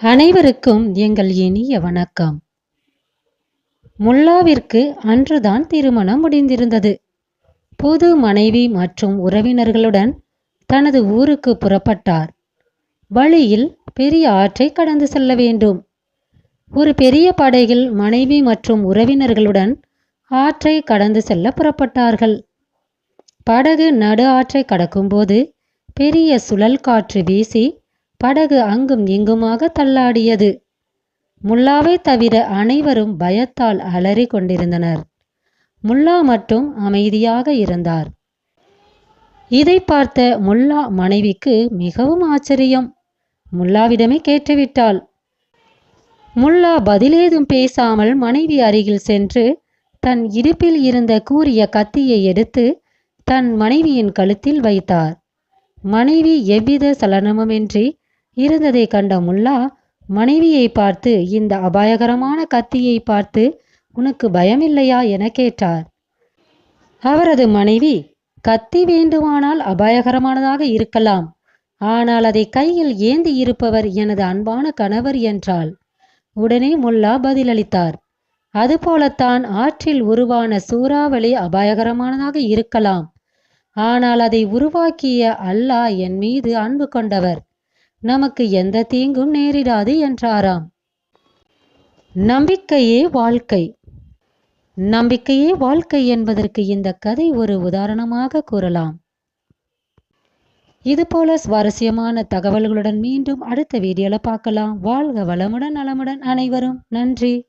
அனைவருக்கும் எங்கள் இனிய வணக்கம். முல்லாவிற்கு அன்றுதான் திருமணம் முடிந்திருந்தது. புது மனைவி மற்றும் உறவினர்களுடன் தனது ஊருக்கு புறப்பட்டார். வழியில் பெரிய ஆற்றை கடந்து செல்ல வேண்டும். ஒரு பெரிய படையில் மனைவி மற்றும் உறவினர்களுடன் ஆற்றை கடந்து செல்ல புறப்பட்டார்கள். படகு நடு ஆற்றை கடக்கும்போது பெரிய சுழல் காற்று வீசி படகு அங்கும் இங்குமாக தள்ளாடியது. முல்லாவை தவிர அனைவரும் பயத்தால் அலறி கொண்டிருந்தனர். முல்லா மட்டும் அமைதியாக இருந்தார். இதை பார்த்த முல்லா மனைவிக்கு மிகவும் ஆச்சரியம். முல்லாவிடமே கேட்டுவிட்டாள். முல்லா பதிலேதும் பேசாமல் மனைவி அருகில் சென்று தன் இடுப்பில் இருந்த கூறிய கத்தியை எடுத்து தன் மனைவியின் கழுத்தில் வைத்தார். மனைவி எவ்வித சலனமுமின்றி இருந்ததை கண்ட முல்லா மனைவியை பார்த்து இந்த அபாயகரமான கத்தியை பார்த்து உனக்கு பயமில்லையா? என கேட்டார். அவரது மனைவி கத்தி வேண்டுமானால் அபாயகரமானதாக இருக்கலாம். ஆனால் அதை கையில் ஏந்தி இருப்பவர் எனது அன்பான கணவர் என்றாள். உடனே முல்லா பதிலளித்தார். அதுபோலத்தான் ஆற்றில் உருவான சூறாவளி அபாயகரமானதாக இருக்கலாம். ஆனால் அதை உருவாக்கிய அல்லாஹ் என் மீது அன்பு கொண்டவர். நமக்கு எந்த தீங்கும் நேரிடாது என்றாராம். நம்பிக்கையே வாழ்க்கை. நம்பிக்கையே வாழ்க்கை என்பதற்கு இந்த கதை ஒரு உதாரணமாக கூறலாம். இதுபோல சுவாரஸ்யமான தகவல்களுடன் மீண்டும் அடுத்த வீடியோல பார்க்கலாம். வாழ்க வளமுடன் நலமுடன் அனைவரும். நன்றி.